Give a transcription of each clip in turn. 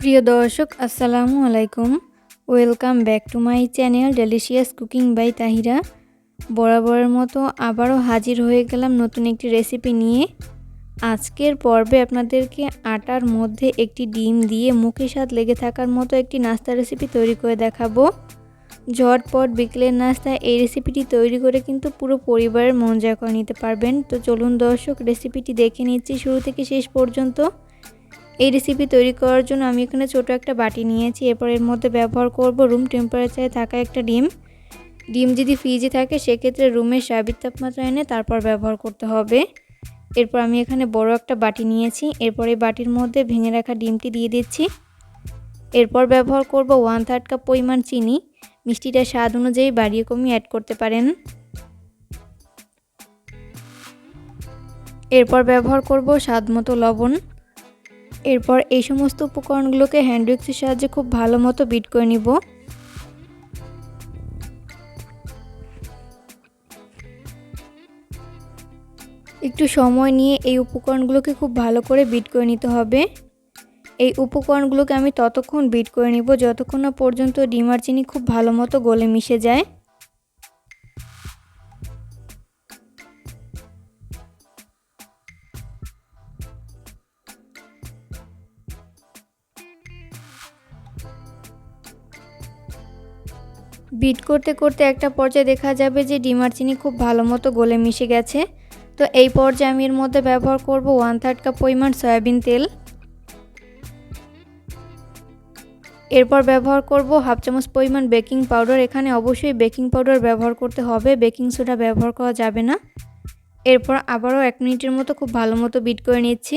প্রিয় দর্শক, আসসালামু আলাইকুম। Welcome back to my channel delicious cooking by Tahira বরাবরের মতো আবারও হাজির হয়ে গেলাম নতুন একটি রেসিপি নিয়ে। আজকের পর্বে আপনাদেরকে আটার মধ্যে একটি ডিম দিয়ে মুখে স্বাদ লেগে থাকার মতো একটি নাস্তা রেসিপি তৈরি করে দেখাবো। ঝটপট বিকেলের নাস্তা এই রেসিপিটি তৈরি করে কিন্তু পুরো পরিবারের মন জয় করে নিতে পারবেন। তো চলুন দর্শক রেসিপিটি দেখে নিচ্ছি শুরু থেকে শেষ পর্যন্ত। এই রেসিপি তৈরি করার জন্য আমি এখানে ছোট একটা বাটি নিয়েছি। এরপর এর মধ্যে ব্যবহার করব রুম টেম্পারেচারে থাকা একটা ডিম। ডিম যদি ফ্রিজে থাকে, সেক্ষেত্রে রুমের স্বাভাবিক তাপমাত্রা এনে তারপর ব্যবহার করতে হবে। এরপর আমি এখানে বড় একটা বাটি নিয়েছি। এরপর এই বাটির মধ্যে ভেঙে রাখা ডিমটি দিয়ে দিচ্ছি। এরপর ব্যবহার করব ওয়ান থার্ড কাপ পরিমাণ চিনি। মিষ্টিটা স্বাদ অনুযায়ী বাড়িয়ে কমিয়ে অ্যাড করতে পারেন। এরপর ব্যবহার করব স্বাদ মতো লবণ। এরপর এই সমস্ত উপকরণগুলোকে হ্যান্ড উইক্সের সাহায্যে খুব ভালো মতো বিট করে নিব। একটু সময় নিয়ে এই উপকরণগুলোকে খুব ভালো করে বিট করে নিতে হবে। এই উপকরণগুলোকে আমি ততক্ষণ বিট করে নিব, যতক্ষণ না পর্যন্ত ডিমার চিনি খুব ভালো মতো গলে মিশে যায়। বিট করতে করতে একটা পর্যায়ে দেখা যাবে যে ডিমার চিনি খুব ভালো মতো গলে মিশে গেছে। তো এই পর্যায়ে আমি এর মধ্যে ব্যবহার করব ওয়ান থার্ড কাপ পরিমাণ সয়াবিন তেল। এরপর ব্যবহার করব হাফ চামচ পরিমাণ বেকিং পাউডার। এখানে অবশ্যই বেকিং পাউডার ব্যবহার করতে হবে, বেকিং সোডা ব্যবহার করা যাবে না। এরপর আবারও এক মিনিটের মতো খুব ভালো মতো বিট করে নিচ্ছি।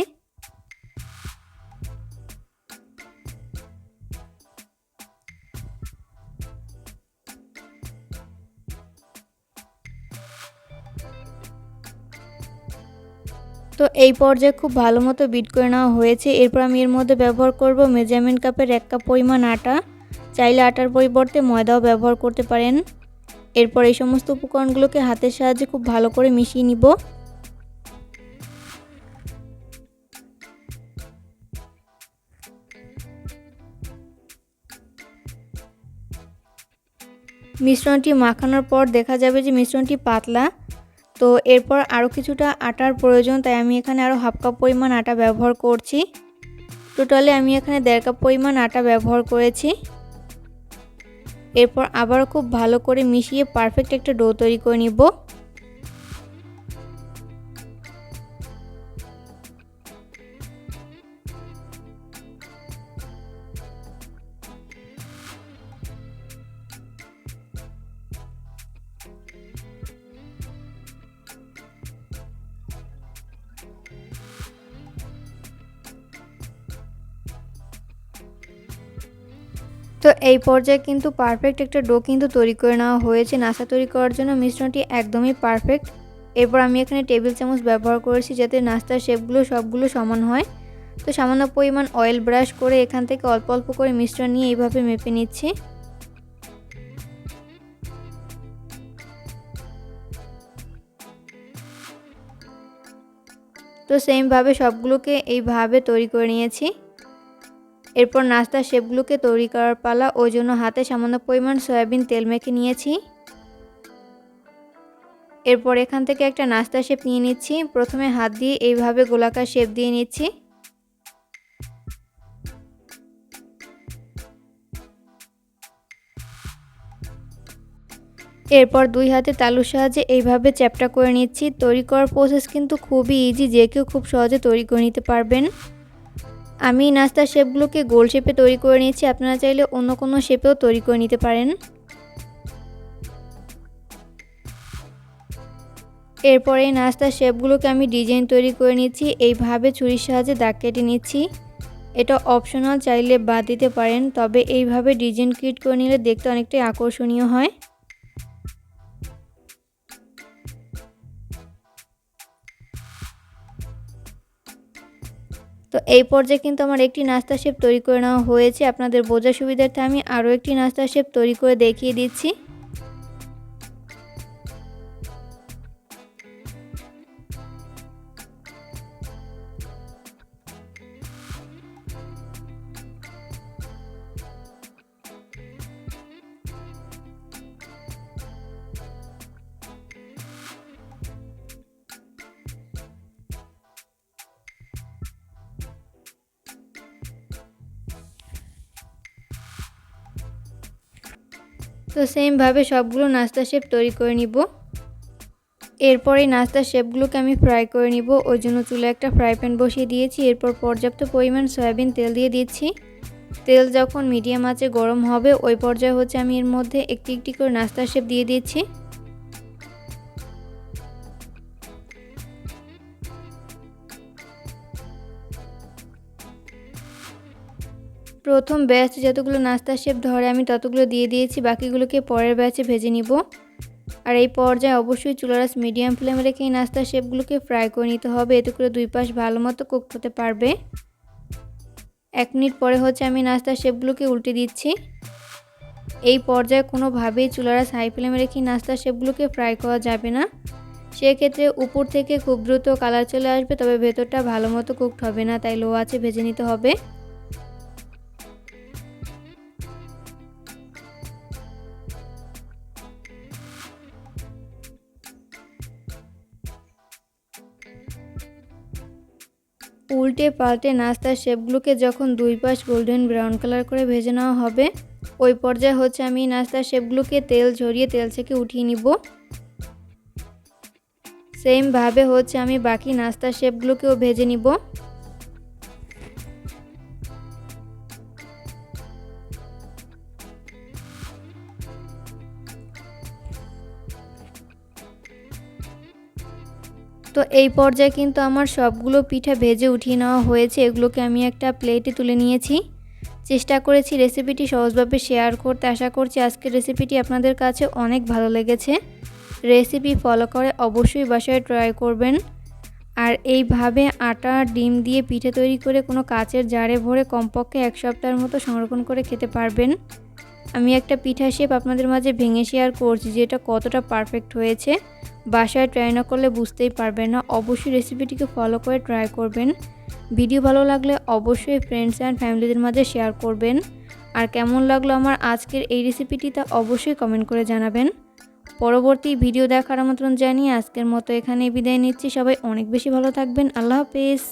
তো এই পর্যায়ে খুব ভালো মতো বিট করে নেওয়া হয়েছে। এরপর আমি এর মধ্যে ব্যবহার করব মেজারমেন্ট কাপের এক কাপ পরিমাণ আটা। চাইলে আটার পরিবর্তে ময়দাও ব্যবহার করতে পারেন। এরপর এই সমস্ত উপকরণগুলোকে হাতের সাহায্যে খুব ভালো করে মিশিয়ে নিব। মিশ্রণটি মাখানোর পর দেখা যাবে যে মিশ্রণটি পাতলা। তো এরপর আরও কিছুটা আটার প্রয়োজন, তাই আমি এখানে আরও হাফ কাপ পরিমাণ আটা ব্যবহার করছি। টোটালে আমি এখানে দেড় কাপ পরিমাণ আটা ব্যবহার করেছি। এরপর আবার খুব ভালো করে মিশিয়ে পারফেক্ট একটা ডো তৈরি করে নিব। তো এই পর্যায়ে কিন্তু পারফেক্ট একটা ডো কিন্তু তৈরি করে নেওয়া হয়েছে। নাস্তা তৈরি করার জন্য মিশ্রণটি একদমই পারফেক্ট এরপর আমি এখানে টেবিল চামচ ব্যবহার করেছি যাতে নাস্তার শেপগুলো সবগুলো সমান হয়। তো সামান্য পরিমাণ অয়েল ব্রাশ করে এখান থেকে অল্প অল্প করে মিশ্রণ নিয়ে এইভাবে মেপে নিচ্ছি। তো সেমভাবে সবগুলোকে এইভাবে তৈরি করে নিয়েছি। এরপর নাস্তার শেপগুলোকে তৈরি করার পালা ওই জন্য হাতে সামান্য পরিমাণ সয়াবিন তেল মেখে নিয়েছি। এরপর এখান থেকে একটা নাস্তা শেপ নিয়ে নিচ্ছি। প্রথমে হাত দিয়ে এইভাবে গোলাকার শেপ দিয়ে নিচ্ছি। এরপর দুই হাতে তালুর সাহায্যে এইভাবে চ্যাপটা করে নিচ্ছি। তৈরি করার প্রসেস কিন্তু খুবই ইজি যে কেউ খুব সহজে তৈরি করে নিতে পারবেন। আমি নাস্তার শেপগুলোকে গোল শেপে তৈরি করে নিয়েছি। আপনারা চাইলে অন্য কোনো শেপেও তৈরি করে নিতে পারেন। এরপরে নাস্তার শেপগুলোকে আমি ডিজাইন তৈরি করে নিচ্ছি এইভাবে ছুরির সাহায্যে দাগ কেটে নিচ্ছি। এটা অপশনাল চাইলে বাদ দিতে পারেন, তবে এইভাবে ডিজাইন ক্রিয়েট করে নিলে দেখতে অনেকটাই আকর্ষণীয় হয়। তো এই পর্যায়ে কিন্তু আমার একটি নাস্তা শেপ তৈরি করে নেওয়া হয়েছে। আপনাদের বোঝার সুবিধার্থে আমি আরও একটি নাস্তা শেপ তৈরি করে দেখিয়ে দিচ্ছি। তো সেমভাবে সবগুলো নাস্তা শেপ তৈরি করে নিব। এরপর এই নাস্তার শেপগুলোকে আমি ফ্রাই করে নিব। ওই জন্য চুলে একটা ফ্রাই প্যান বসিয়ে দিয়েছি। এরপর পর্যাপ্ত পরিমাণ সয়াবিন তেল দিয়ে দিচ্ছি। তেল যখন মিডিয়াম আঁচে গরম হবে, ওই পর্যায়ে হচ্ছে আমি এর মধ্যে একটি একটি করে নাস্তা শেপ দিয়ে দিচ্ছি। প্রথম ব্যাচে যতগুলো নাস্তার শেপ ধরে, আমি ততগুলো দিয়ে দিয়েছি, বাকিগুলোকে পরের ব্যাচে ভেজে নিব। আর এই পর্যায়ে অবশ্যই চুলারাস মিডিয়াম ফ্লেমে রেখে এই নাস্তার শেপগুলোকে ফ্রাই করে নিতে হবে। এতে করে দুই পাশ ভালো মতো কুক হতে পারবে। এক মিনিট পরে হচ্ছে আমি নাস্তার শেপগুলোকে উল্টে দিচ্ছি। এই পর্যায়ে কোনোভাবেই চুলারাস হাই ফ্লেমে রেখে নাস্তার শেপগুলোকে ফ্রাই করা যাবে না। সেক্ষেত্রে উপর থেকে খুব দ্রুত কালার চলে আসবে, তবে ভেতরটা ভালো মতো কুকড হবে না, তাই লো আছে ভেজে নিতে হবে। উল্টে পাল্টে নাস্তার শেপগুলোকে যখন দুই পাশ গোল্ডেন ব্রাউন কালার করে ভেজে নেওয়া হবে, ওই পর্যায়ে হচ্ছে আমি নাস্তার শেপগুলোকে তেল ঝরিয়ে তেল থেকে উঠিয়ে নিব। সেমভাবে হচ্ছে আমি বাকি নাস্তার শেপগুলোকেও ভেজে নিব। তো এই পর্যায়ে কিন্তু আমার সবগুলো পিঠা ভেজে উঠিয়ে নেওয়া হয়েছে। এগুলোকে আমি একটা প্লেটে তুলে নিয়েছি। চেষ্টা করেছি রেসিপিটি সহজভাবে শেয়ার করতে। আশা করছি আজকের রেসিপিটি আপনাদের কাছে অনেক ভালো লেগেছে। রেসিপি ফলো করে অবশ্যই বাসায় ট্রাই করবেন। আর এইভাবে আটা, ডিম দিয়ে পিঠে তৈরি করে কোনো কাচের জারে ভরে কমপক্ষে এক সপ্তাহের মতো সংরক্ষণ করে খেতে পারবেন। আমি একটা পিঠা শেপ আপনাদের মাঝে ভেঙে শেয়ার করছি যে এটা কতটা পারফেক্ট হয়েছে। বাসায় ট্রাই না করলে বুঝতেই পারবেন না। অবশ্যই রেসিপিটিকে ফলো করে ট্রাই করবেন। ভিডিও ভালো লাগলে অবশ্যই ফ্রেন্ডস অ্যান্ড ফ্যামিলিদের মাঝে শেয়ার করবেন। আর কেমন লাগল আমার আজকের এই রেসিপিটি তা অবশ্যই কমেন্ট করে জানাবেন। পরবর্তী ভিডিও দেখার আমন্ত্রণ জানিয়ে আজকের মতো এখানে বিদায় নিচ্ছি। সবাই অনেক বেশি ভালো থাকবেন। আল্লাহ হাফেজ।